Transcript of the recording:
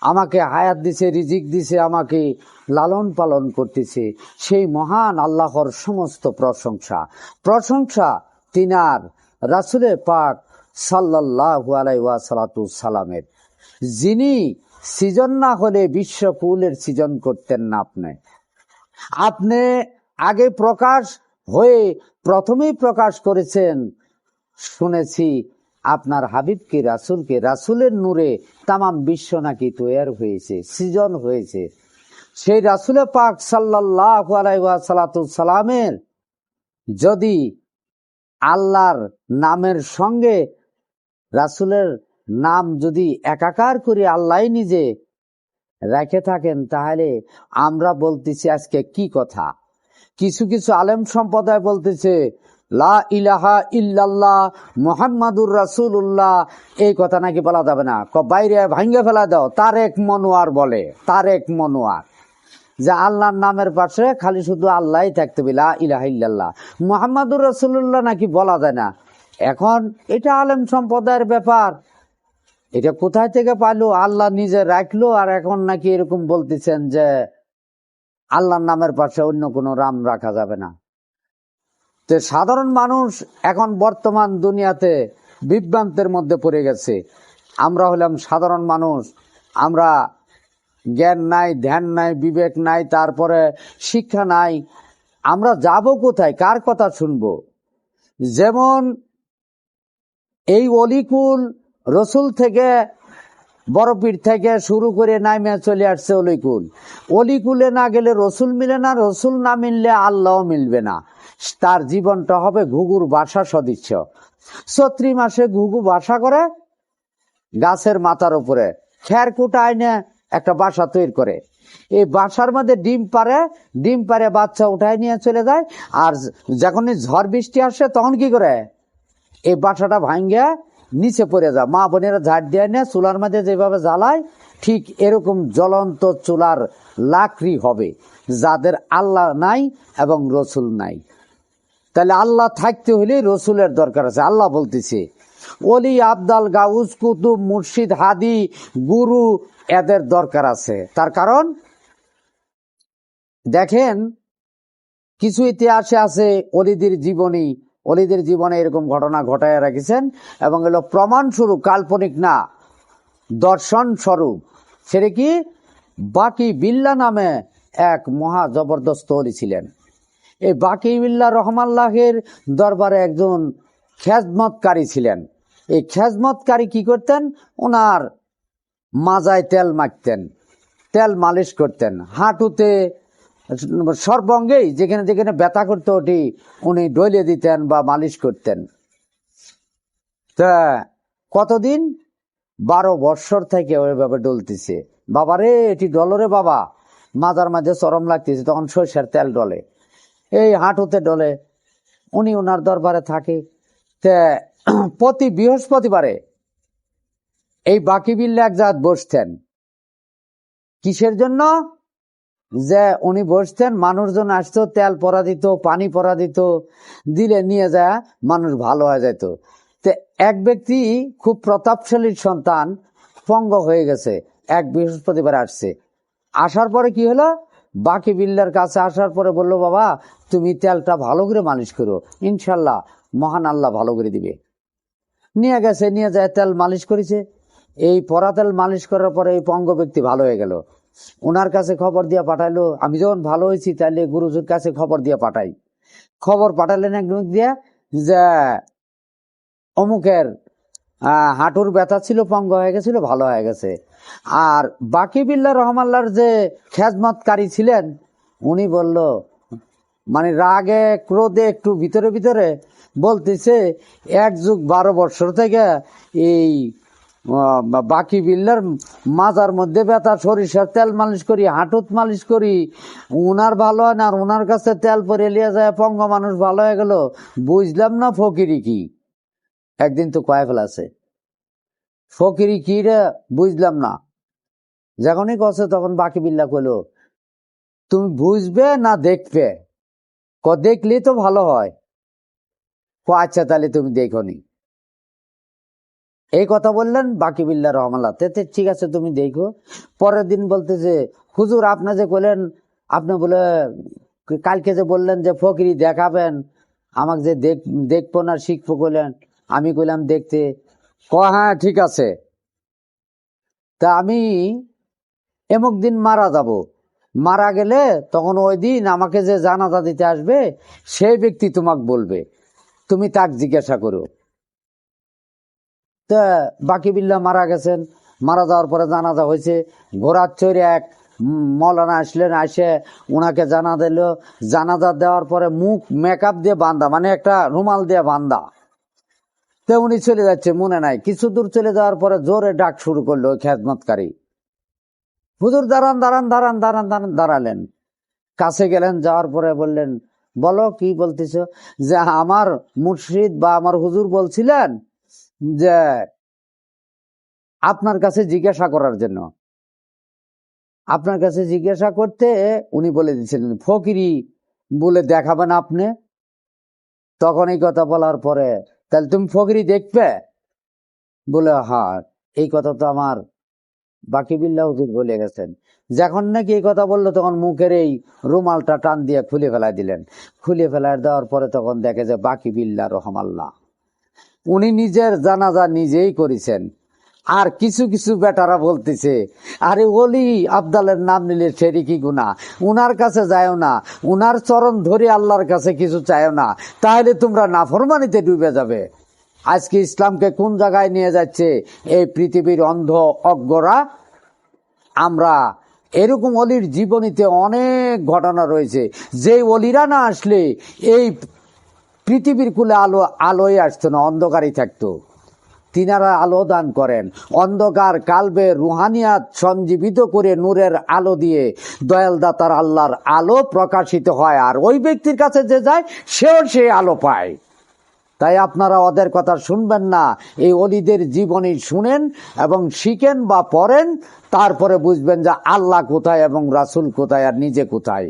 আমাকে হায়াত দিছে, রিজিক দিছে, আমাকে লালন পালন করতেছে। সেই মহান আল্লাহর সমস্ত প্রশংসা। প্রশংসা তিনার রাসুলে পাক সাল্লাল্লাহু আলাই সালামের। যিনি সৃজন না হলে বিশ্ব ফুলের সৃজন করতেন না আপনি। আপনি আগে প্রকাশ হয়ে প্রথমেই প্রকাশ করেছেন, শুনেছি আপনার হাবিবকে, রাসুলকে, রাসুলের নূরে তামাম বিশ্ব নাকি তৈয়ার হয়েছে, সৃজন হয়েছে। সেই রাসুলে পাক সাল্লাহ সালামের যদি আল্লাহর নামের সঙ্গে রাসুলের নাম যদি একাকার করে আল্লাহ নিজে রেখে থাকেন, তাহলে আমরা বলতেছি আজকে কি কথা? কিছু কিছু আলেম সম্প্রদায় বলতেছে লা ইলাহা মোহাম্মদুর এই কথা নাকি বলা যাবে না। বাইরে ফেলা দাও। তারেক মনোয়ার বলে। তারেক মনোয়ার। যে আল্লাহর নামের খালি শুধু আল্লাহই থাকতে হবে। লা ইলাহা ইল্লাল্লাহ। মোহাম্মদুর রাসুল্লাহ নাকি বলা যায় না। এখন এটা আলেম সম্প্রদায়ের ব্যাপার। এটা কোথায় থেকে পাইলো? আল্লাহ নিজে রাখল আর এখন নাকি এরকম বলতেছেন যে আল্লাহর নামের পাশে অন্য কোনো রাম রাখা যাবে না। তো সাধারণ মানুষ এখন বর্তমান দুনিয়াতে বিভ্রান্তের মধ্যে পড়ে গেছে। আমরা হলাম সাধারণ মানুষ। আমরা জ্ঞান নাই, ধ্যান নাই, বিবেক নাই, তারপরে শিক্ষা নাই। আমরা যাব কোথায়? কার কথা শুনব? যেমন এই অলিকুল রসুল থেকে বড়পীর থেকে শুরু করে নামে চলে আসছে অলিকুল। অলিকুলে না গেলে রসুল মিলে না, রসুল না মিললে আল্লাহ মিলবে না। তার জীবনটা হবে ঘুঘুর বাসা সদৃশ্য ছত্রি মাসে ঘুঘু বাসা করে গাছের মাথার উপরে খের কুটা আইনে একটা বাসা তৈরি করে। এই বাসার মধ্যে ডিম পারে ডিম পারে বাচ্চা উঠায় নিয়ে চলে যায়। আর যখনই ঝড় বৃষ্টি আসে তখন কি করে? এই বাসাটা ভাঙ্গে নিচে পড়ে যায় মা বোনেরা ঝাড় দিয়ে নেয় চুলার মধ্যে যেভাবে জ্বালায়, ঠিক এরকম জ্বলন্ত চুলার লাকড়ি হবে, যাদের আল্লাহ নাই এবং রসুল নাই। তাহলে আল্লাহ থাকতে হলে রসুলের দরকার আছে। আল্লাহ বলতেছে অলি আবদাল গাউস, কুতুব, মুর্শিদ, হাদি, গুরু, এদের দরকার আছে। তার কারণ, দেখেন, কিছু ইতিহাসে আছে অলিদের জীবনী অলিদের জীবনে এরকম ঘটনা ঘটায় রেখেছেন এবং এগুলো প্রমাণ স্বরূপ, কাল্পনিক না, দর্শন স্বরূপ। সেটা কি? বাকি বিল্লা নামে এক মহা জবরদস্ত অলি ছিলেন। এই বাকি বিল্লা রহমাল্লাহের দরবারে একজন খেজমতকারী ছিলেন। এই খেজমতকারী কি করতেন? ওনার মাজায় তেল মাখতেন, তেল মালিশ করতেন। হাঁটুতে সর্বঙ্গেই যেখানে যেখানে ব্যথা করতো ওটি উনি ডলে দিতেন বা মালিশ করতেন। তা কতদিন? বারো বৎসর থেকে ওইভাবে ডলতেছে। বাবারে, এটি ডলরে বাবা। মাজার মাঝে চরম লাগতেছে, তখন সর্ষের তেল ডলে। এই হাঁটুতে ডলে। উনি ওনার দরবারে থাকে। তে প্রতি বৃহস্পতিবারে এই বাকি বিল্লে এক জাত বসতেন। কিসের জন্য? যে উনি বসতেন মানুষজন আসতো, তেল পরা দিত, পানি পরা দিত, দিলে নিয়ে যায়, মানুষ ভালো হয়ে যেত এক ব্যক্তি খুব প্রতাপশালীর সন্তান পঙ্গ হয়ে গেছে, এক বৃহস্পতিবার আসছে। আসার পরে কি হলো? বাকি বিল্লার কাছে আসার পরে বলল, বাবা, তুমি তেলটা ভালো করে মালিশ করো, ইনশাল্লাহ মহান আল্লাহ ভালো করে দিবে। নিয়ে গেছে, নিয়ে যায়, তেল মালিশ করেছে। এই পরা তেল মালিশ করার পরে এই পঙ্গ ব্যক্তি ভালো হয়ে গেল। ওনার কাছে খবর দিয়ে পাঠাইলো, আমি যখন ভালো হয়েছি তাহলে গুরুজির কাছে খবর দিয়ে পাঠাই। খবর পাঠালেন একদম দিয়ে যে, অমুকের হাঁটুর ব্যথা ছিল, পঙ্গ হয়ে গেছিল, ভালো হয়ে গেছে। আর বাকি বিল্লা রহমাল্লার যে খেজমতকারী ছিলেন, উনি বলল মানে রাগে, ক্রোধে একটু ভিতরে ভিতরে বলতেছে, এক যুগ বারো বছর থেকে এই বাকি বিল্লার মাজার মধ্যে ব্যথা, সরিষার তেল মালিশ করি, হাঁটুত মালিশ করি। উনার ভালো হয় না, আর উনার কাছে তেল পরে লিয়ে যায়, পঙ্গ মানুষ ভালো হয়ে গেল। বুঝলাম না ফকিরি কি। একদিন তো কয়ে ফেলাছে ফকিরি কি রে? বুঝলাম না। যখনই কছে তখন বাকি বিল্লা কইলো, তুমি বুঝবে না দেখবে? ক দেখলে তো ভালো হয়। ক আচ্ছা তাহলে তুমি দেখো নি এই কথা বললেন, বাকি বিল্লা রহমাল্লা তেতে ঠিক আছে, তুমি দেখো। পরের দিন বলতেছে, হুজুর, আপনি যে বললেন আপনি বলে, কালকে যে বললেন যে ফকিরি দেখাবেন, আমাকে যে দেখ, দেখব না, শিখব বললেন আমি কইলাম দেখতে। ক হ্যাঁ ঠিক আছে। তা আমি এমক দিন মারা যাব। মারা গেলে তখন ওই দিন আমাকে যে জানাজা দিতে আসবে, সেই ব্যক্তি তোমাকে বলবে। তুমি তাক জিজ্ঞাসা করো। তা বাকি বিল্লা মারা গেছেন। মারা যাওয়ার পরে জানাজা হয়েছে। ঘোড়ার চড়ে এক মৌলানা আসলেন, আসে ওনাকে জানা দিল। জানাজা দেওয়ার পরে মুখ মেকআপ দিয়ে বান্ধা মানে একটা রুমাল দিয়ে বান্ধা তো উনি চলে যাচ্ছে মনে নাই। কিছু দূর চলে যাওয়ার পরে জোরে ডাক শুরু করল ওই খেদমতকারী। হুজুর, দাঁড়ান দাঁড়ান দাঁড়ান দাঁড়ান দাঁড়ান, দাঁড়ালেন। কাছে গেলেন, যাওয়ার পরে বললেন, বলো কি বলতেছ? যে আমার মুর্শিদ বা আমার হুজুর বলছিলেন যে আপনার কাছে জিজ্ঞাসা করার জন্য। আপনার কাছে জিজ্ঞাসা করতে উনি বলে দিচ্ছিলেন ফকিরি বলে দেখাবেন আপনি। তখন এই কথা বলার পরে, তাহলে তুমি ফকিরি দেখবে? বলে হ্যাঁ এই কথা তো আমার বাকি বিল্লা হুজুর বলে গেছেন। যখন নাকি এই কথা বলল, তখন মুখের এই রুমালটা টান দিয়ে খুলে ফেলাই দিলেন। খুলে ফেলাই দেওয়ার পরে তখন দেখে যে বাকি বিল্লা রহমাল্লাহ। উনি নিজের জানাজা নিজেই করেছেন। আর কিছু কিছু বেটারা বলতেছে, আরে ওলি, আবদালের নাম নিলে সেরি কি গুণা উনার কাছে যায়ও না, উনার চরণ ধরে আল্লাহর কাছে কিছু চায়ও না, তাহলে তোমরা নাফরমানিতে ডুবে যাবে। আজকে ইসলামকে কোন জায়গায় নিয়ে যাচ্ছে? এই পৃথিবীর অন্ধ অজ্ঞরা। আমরা এরকম অলির জীবনীতে অনেক ঘটনা রয়েছে। যে অলিরা না আসলে এই পৃথিবীর কুলে আলো, আলোয় আসতো না, অন্ধকারই থাকতো। তিনারা আলো দান করেন। অন্ধকার কালবে রুহানিয়াত সঞ্জীবিত করে নূরের আলো দিয়ে দয়াল দাতার আল্লাহর আলো প্রকাশিত হয় আর ওই ব্যক্তির কাছে যে যায়, সেও সে আলো পায়। তাই আপনারা ওদের কথা শুনবেন না, এই অলিদের জীবনী শুনেন এবং শিখেন বা পড়েন, তারপরে বুঝবেন যে আল্লাহ কোথায় এবং রাসূল কোথায় আর নিজে কোথায়।